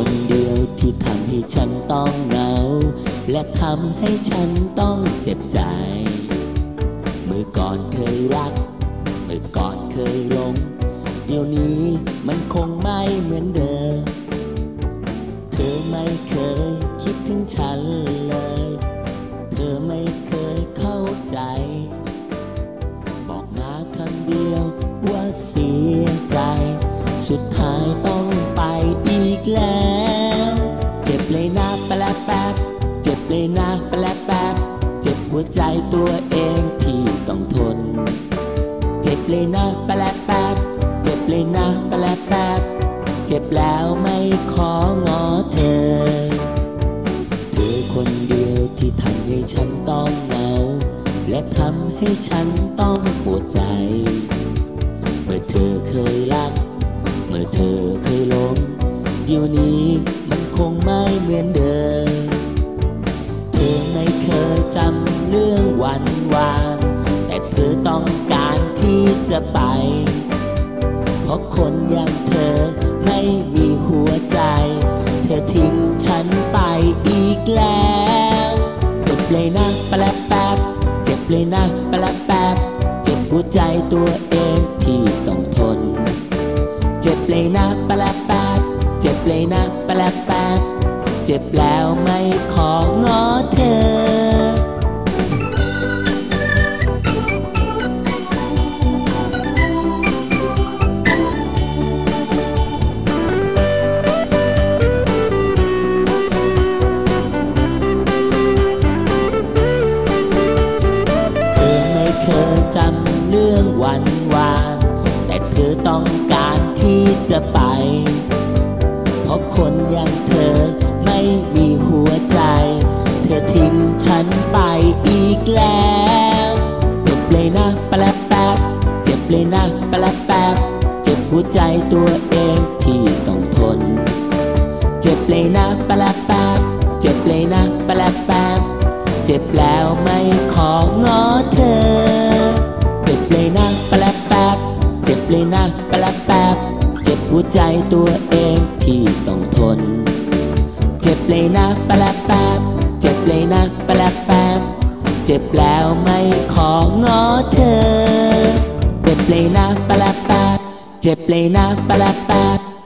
คนเดียวที่ทำให้ฉันต้องเหงา และทำให้ฉันต้องเจ็บใจ เมื่อก่อนเคยรัก เมื่อก่อนเคยลง เดี๋ยวนี้มันคงไม่เหมือนเดิม เธอไม่เคยคิดถึงฉันเลย เธอไม่เคยเข้าใจ บอกมาคำเดียวว่าเสียใจ สุดท้ายต้องไปอีกแล้ว นะแปลแป๊บเจ็บหัวใจตัวเองที่ต้องทน เจ็บเลยนะแปลแป๊บเจ็บเลยนะแปลแป๊บเจ็บแล้วไม่ของอเธอ เธอคนเดียวที่ทำให้ฉันต้องเหงา และทำให้ฉันต้องปวดใจ เมื่อเธอเคยรัก เมื่อเธอเคยหลงเดี๋ยวนี้มันคงไม่เหมือนเดิม จำเรื่องวันวาน แต่เธอต้องการที่จะไป เพราะคนอย่างเธอไม่มีหัวใจ เธอทิ้งฉันไปอีกแล้วเจ็บเลยนะแปลแป๊บเจ็บเลยนะแปลแป๊บเจ็บหัวใจตัวเองที่ต้องทน เจ็บเลยนะแปลแป๊บเจ็บเลยนะแปลแป๊บเจ็บแล้วไม่ของอเธอเธ อไม่เคยจำเรื่องวันวาน แต่เธอต้องการที่จะไป เพราะคนอย่างเธอไม่มีหัวใจ เธอทิ้งฉันไปอีกแล้วเจ็บเลยนะแปลแป๊บเจ็บเลยนะแปลแป๊บเจ็บหัวใจตัวเองที่ต้องทน เจ็บเลยนะแปลแป๊บเจ็บเลยนะแปลแป๊บเจ็บแล้วไม่ของอเธอ ใจตัวเองที่ต้องทน เจ็บเลยนะแปลแป๊บเจ็บเลยนะแปลแป๊บเจ็บแล้วไม่ของอเธอ เจ็บเลยนะแปลแป๊บเจ็บเลยนะแปลแป๊บ